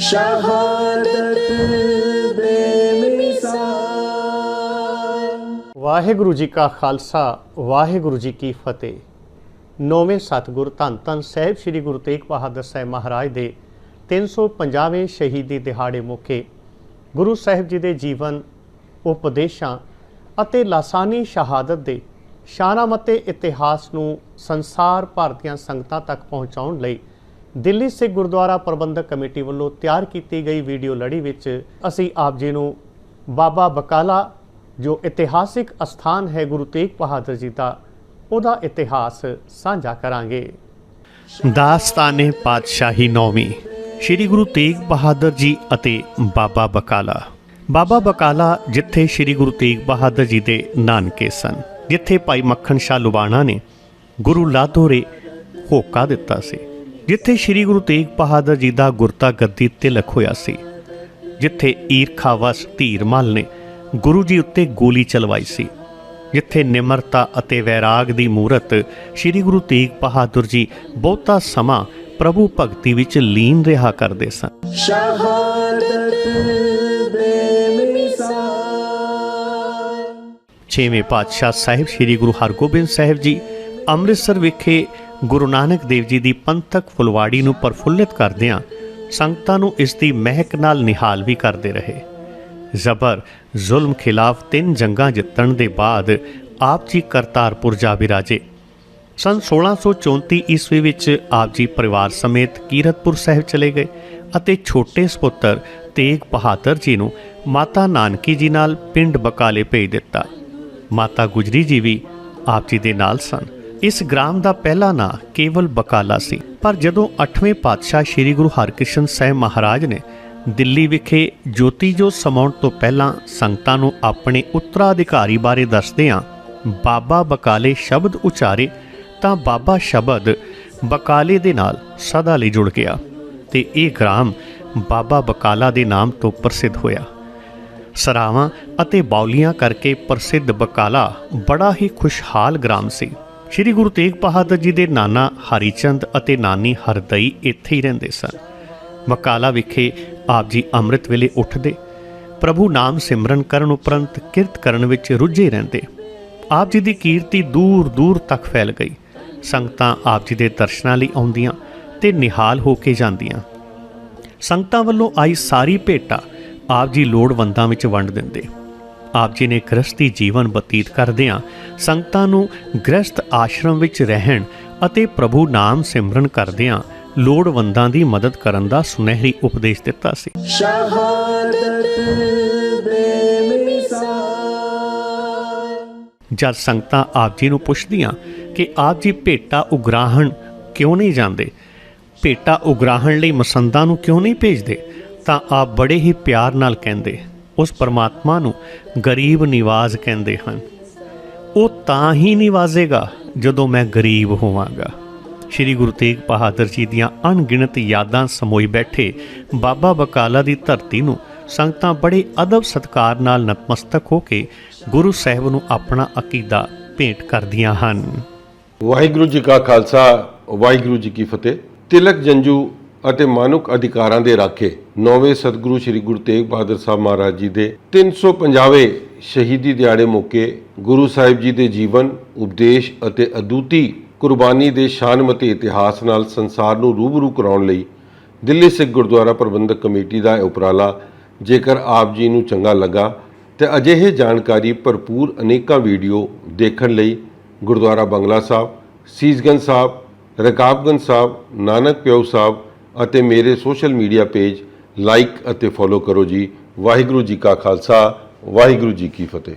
ਸ਼ਹਾਦਤ ਬੇਮਿਸਾਲ ਵਾਹਿਗੁਰੂ ਜੀ ਕਾ ਖਾਲਸਾ, ਵਾਹਿਗੁਰੂ ਜੀ ਕੀ ਫਤਿਹ। ਨੌਵੇਂ ਸਤਿਗੁਰ ਧੰਨ ਧੰਨ ਸਾਹਿਬ ਸ੍ਰੀ ਗੁਰੂ ਤੇਗ ਬਹਾਦਰ ਸਾਹਿਬ ਮਹਾਰਾਜ ਦੇ 350ਵੇਂ ਸ਼ਹੀਦੀ ਦਿਹਾੜੇ ਮੌਕੇ ਗੁਰੂ ਸਾਹਿਬ ਜੀ ਦੇ ਜੀਵਨ, ਉਪਦੇਸ਼ਾਂ ਅਤੇ ਲਾਸਾਨੀ ਸ਼ਹਾਦਤ ਦੇ ਸ਼ਾਨਾਮਤੇ ਇਤਿਹਾਸ ਨੂੰ ਸੰਸਾਰ ਭਾਰਤੀਆਂ ਸੰਗਤਾਂ ਤੱਕ ਪਹੁੰਚਾਉਣ ਲਈ ਦਿੱਲੀ ਸਿੱਖ ਗੁਰਦੁਆਰਾ ਪ੍ਰਬੰਧਕ ਕਮੇਟੀ ਵੱਲੋਂ ਤਿਆਰ ਕੀਤੀ ਗਈ ਵੀਡੀਓ ਲੜੀ ਵਿੱਚ ਅਸੀਂ ਆਪ ਜੀ ਨੂੰ ਬਾਬਾ ਬਕਾਲਾ, ਜੋ ਇਤਿਹਾਸਿਕ ਅਸਥਾਨ ਹੈ ਗੁਰੂ ਤੇਗ ਬਹਾਦਰ ਜੀ ਦਾ, ਉਹਦਾ ਇਤਿਹਾਸ ਸਾਂਝਾ ਕਰਾਂਗੇ। ਦਾਸਤਾਨੇ ਪਾਤਸ਼ਾਹੀ ਨੌਵੀਂ, ਸ੍ਰੀ ਗੁਰੂ ਤੇਗ ਬਹਾਦਰ ਜੀ ਅਤੇ ਬਾਬਾ ਬਕਾਲਾ। ਬਾਬਾ ਬਕਾਲਾ ਜਿੱਥੇ ਸ੍ਰੀ ਗੁਰੂ ਤੇਗ ਬਹਾਦਰ ਜੀ ਦੇ ਨਾਨਕੇ ਸਨ, ਜਿੱਥੇ ਭਾਈ ਮੱਖਣ ਸ਼ਾਹ ਲੁਬਾਣਾ ਨੇ ਗੁਰੂ ਲਾਧੋਰੇ ਹੋਕਾ ਦਿੱਤਾ ਸੀ। ਜਿੱਥੇ ਸ੍ਰੀ ਗੁਰੂ ਤੇਗ ਬਹਾਦਰ ਜੀ ਦਾ ਗੁਰਤਾ ਗੱਦੀ ਤਿਲਕ ਹੋਇਆ ਸੀ, ਜਿੱਥੇ ਈਰਖਾਵਸ ਧੀਰਮਲ ਨੇ ਗੁਰੂ ਜੀ ਉੱਤੇ ਗੋਲੀ ਚਲਵਾਈ ਸੀ, ਜਿੱਥੇ ਨਿਮਰਤਾ ਅਤੇ ਵੈਰਾਗ ਦੀ ਮੂਰਤ ਸ੍ਰੀ ਗੁਰੂ ਤੇਗ ਬਹਾਦਰ ਜੀ ਬਹੁਤਾ ਸਮਾਂ ਪ੍ਰਭੂ ਭਗਤੀ ਵਿੱਚ ਲੀਨ ਰਿਹਾ ਕਰਦੇ ਸਨ। ਸ਼ਹਾਦਤ ਬੇਮਿਸਾਲ ਛੇਵੇਂ ਪਾਤਸ਼ਾਹ ਸਾਹਿਬ ਸ੍ਰੀ ਗੁਰੂ ਹਰਗੋਬਿੰਦ ਸਾਹਿਬ ਜੀ ਅੰਮ੍ਰਿਤਸਰ ਵਿਖੇ ਗੁਰੂ ਨਾਨਕ ਦੇਵ ਜੀ ਦੀ ਪੰਥਕ ਫੁਲਵਾੜੀ ਨੂੰ ਪਰਫੁੱਲਿਤ ਕਰਦਿਆਂ ਸੰਗਤਾਂ ਨੂੰ ਇਸ ਦੀ ਮਹਿਕ ਨਾਲ ਨਿਹਾਲ ਵੀ ਕਰਦੇ ਰਹੇ। ਜ਼ਬਰ, ਜ਼ੁਲਮ ਖਿਲਾਫ ਤਿੰਨ ਜੰਗਾਂ ਜਿੱਤਣ ਦੇ ਬਾਅਦ ਆਪ ਜੀ ਕਰਤਾਰਪੁਰ ਜਾ ਵਿਰਾਜੇ। ਸਨ 1634 ਈਸਵੀ ਵਿੱਚ ਆਪ ਜੀ ਪਰਿਵਾਰ ਸਮੇਤ ਕੀਰਤਪੁਰ ਸਾਹਿਬ ਚਲੇ ਗਏ ਅਤੇ ਛੋਟੇ ਸੁਪੁੱਤਰ ਤੇਗ ਬਹਾਦਰ ਜੀ ਨੂੰ ਮਾਤਾ ਨਾਨਕੀ ਜੀ ਨਾਲ ਪਿੰਡ ਬਕਾਲੇ ਭੇਜ ਦਿੱਤਾ। ਮਾਤਾ ਗੁਜਰੀ ਜੀ ਵੀ ਆਪ ਜੀ ਦੇ ਨਾਲ ਸਨ। ਇਸ ਗ੍ਰਾਮ ਦਾ ਪਹਿਲਾ ਨਾਂ ਕੇਵਲ ਬਕਾਲਾ ਸੀ। ਪਰ ਜਦੋਂ 8ਵੇਂ ਪਾਤਸ਼ਾਹ ਸ੍ਰੀ ਗੁਰੂ ਹਰਕ੍ਰਿਸ਼ਨ ਸਾਹਿਬ ਮਹਾਰਾਜ ਨੇ ਦਿੱਲੀ ਵਿਖੇ ਜੋਤੀ ਜੋ ਸਮਾਉਣ ਤੋਂ ਪਹਿਲਾਂ ਸੰਗਤਾਂ ਨੂੰ ਆਪਣੇ ਉੱਤਰਾਧਿਕਾਰੀ ਬਾਰੇ ਦੱਸਦਿਆਂ ਬਾਬਾ ਬਕਾਲੇ ਸ਼ਬਦ ਉਚਾਰੇ ਤਾਂ ਬਾਬਾ ਸ਼ਬਦ ਬਕਾਲੇ ਦੇ ਨਾਲ ਸਦਾ ਲਈ ਜੁੜ ਗਿਆ ਤੇ ਇਹ ਗ੍ਰਾਮ ਬਾਬਾ ਬਕਾਲਾ ਦੇ ਨਾਮ ਤੋਂ ਪ੍ਰਸਿੱਧ ਹੋਇਆ। ਸਰਾਵਾਂ ਅਤੇ ਬੌਲੀਆਂ ਕਰਕੇ ਪ੍ਰਸਿੱਧ ਬਕਾਲਾ ਬੜਾ ਹੀ ਖੁਸ਼ਹਾਲ ਗ੍ਰਾਮ ਸੀ। ਸ੍ਰੀ ਗੁਰੂ ਤੇਗ ਬਹਾਦਰ ਜੀ ਦੇ ਨਾਨਾ ਹਰੀਚੰਦ ਅਤੇ ਨਾਨੀ ਹਰਦਈ ਇੱਥੇ ਹੀ ਰਹਿੰਦੇ ਸਨ। ਬਕਾਲਾ ਵਿਖੇ ਆਪ ਜੀ ਅੰਮ੍ਰਿਤ ਵੇਲੇ ਉੱਠਦੇ, ਪ੍ਰਭੂ ਨਾਮ ਸਿਮਰਨ ਕਰਨ ਉਪਰੰਤ ਕਿਰਤ ਕਰਨ ਵਿੱਚ ਰੁੱਝੇ ਰਹਿੰਦੇ। ਆਪ ਜੀ ਦੀ ਕੀਰਤੀ ਦੂਰ ਦੂਰ ਤੱਕ ਫੈਲ ਗਈ। ਸੰਗਤਾਂ ਆਪ ਜੀ ਦੇ ਦਰਸ਼ਨਾਂ ਲਈ ਆਉਂਦੀਆਂ ਤੇ ਨਿਹਾਲ ਹੋ ਕੇ ਜਾਂਦੀਆਂ। ਸੰਗਤਾਂ ਵੱਲੋਂ ਆਈ ਸਾਰੀ ਭੇਟਾ ਆਪ ਜੀ ਲੋੜਵੰਦਾਂ ਵਿੱਚ ਵੰਡ ਦਿੰਦੇ। ਆਪ ਜੀ ਨੇ ਗ੍ਰਸਤੀ ਜੀਵਨ ਬਤੀਤ ਕਰਦਿਆਂ ਸੰਗਤਾਂ ਨੂੰ ਗ੍ਰਸਤ ਆਸ਼ਰਮ ਵਿੱਚ ਰਹਿਣ ਅਤੇ ਪ੍ਰਭੂ ਨਾਮ ਸਿਮਰਨ ਕਰਦਿਆਂ ਲੋੜਵੰਦਾਂ ਦੀ ਮਦਦ ਕਰਨ ਦਾ ਸੁਨਹਿਰੀ ਉਪਦੇਸ਼ ਦਿੱਤਾ ਸੀ। ਜਦ ਸੰਗਤਾਂ ਆਪ ਜੀ ਨੂੰ ਪੁੱਛਦੀਆਂ ਕਿ ਆਪ ਜੀ ਭੇਟਾ ਉਗਰਾਹਣ ਕਿਉਂ ਨਹੀਂ ਜਾਂਦੇ? ਭੇਟਾ ਉਗਰਾਹਣ ਲਈ ਮਸੰਦਾਂ ਨੂੰ ਕਿਉਂ ਨਹੀਂ ਭੇਜਦੇ? ਤਾਂ ਆਪ ਬੜੇ ਹੀ ਪਿਆਰ ਨਾਲ ਕਹਿੰਦੇ ਉਸ ਪਰਮਾਤਮਾ ਨੂੰ ਗਰੀਬ ਨਿਵਾਜ਼ ਕਹਿੰਦੇ ਹਨ। ਉਹ ਤਾਂ ਹੀ ਨਿਵਾਜ਼ੇਗਾ ਜਦੋਂ ਮੈਂ ਗਰੀਬ ਹੋਵਾਂਗਾ। ਸ਼੍ਰੀ ਗੁਰੂ ਤੇਗ ਬਹਾਦਰ ਜੀ ਦੀਆਂ ਅਣਗਿਣਤ ਯਾਦਾਂ ਸਮੋਈ ਬੈਠੇ ਬਾਬਾ ਬਕਾਲਾ ਦੀ ਧਰਤੀ ਨੂੰ ਸੰਗਤਾਂ ਬੜੇ ਅਦਬ ਸਤਕਾਰ ਨਾਲ ਨਤਮਸਤਕ ਹੋ ਕੇ ਗੁਰੂ ਸਾਹਿਬ ਨੂੰ ਆਪਣਾ ਅਕੀਦਾ ਭੇਂਟ ਕਰਦੀਆਂ ਹਨ। ਵਾਹਿਗੁਰੂ ਜੀ ਕਾ ਖਾਲਸਾ, ਵਾਹਿਗੁਰੂ ਜੀ ਕੀ ਫਤਿਹ। ਤਿਲਕ ਜੰਜੂ ਅਤੇ ਮਾਨੁਕ ਅਧਿਕਾਰਾਂ ਦੇ ਰਾਖੇ ਨੌਵੇਂ ਸਤਿਗੁਰੂ ਸ੍ਰੀ ਗੁਰੂ ਤੇਗ ਬਹਾਦਰ ਸਾਹਿਬ ਮਹਾਰਾਜ ਜੀ ਦੇ 350ਵੇਂ ਸ਼ਹੀਦੀ ਦਿਹਾੜੇ ਮੌਕੇ ਗੁਰੂ ਸਾਹਿਬ ਜੀ ਦੇ ਜੀਵਨ, ਉਪਦੇਸ਼ ਅਤੇ ਅਦੁੱਤੀ ਕੁਰਬਾਨੀ ਦੇ ਸ਼ਾਨਮਤੇ ਇਤਿਹਾਸ ਨਾਲ ਸੰਸਾਰ ਨੂੰ ਰੂਬਰੂ ਕਰਾਉਣ ਲਈ ਦਿੱਲੀ ਸਿੱਖ ਗੁਰਦੁਆਰਾ ਪ੍ਰਬੰਧਕ ਕਮੇਟੀ ਦਾ ਇਹ ਉਪਰਾਲਾ ਜੇਕਰ ਆਪ ਜੀ ਨੂੰ ਚੰਗਾ ਲੱਗਾ ਤੇ ਅਜਿਹੇ ਜਾਣਕਾਰੀ ਭਰਪੂਰ ਅਨੇਕਾਂ ਵੀਡੀਓ ਦੇਖਣ ਲਈ ਗੁਰਦੁਆਰਾ ਬੰਗਲਾ ਸਾਹਿਬ, ਸੀਸਗੰਜ ਸਾਹਿਬ, ਰਕਾਬਗੰਜ ਸਾਹਿਬ, ਨਾਨਕ ਪਿਓ ਸਾਹਿਬ ਅਤੇ ਮੇਰੇ ਸੋਸ਼ਲ ਮੀਡੀਆ ਪੇਜ ਲਾਈਕ ਅਤੇ ਫੋਲੋ ਕਰੋ ਜੀ। ਵਾਹਿਗੁਰੂ ਜੀ ਕਾ ਖਾਲਸਾ, ਵਾਹਿਗੁਰੂ ਜੀ ਕੀ ਫਤਿਹ।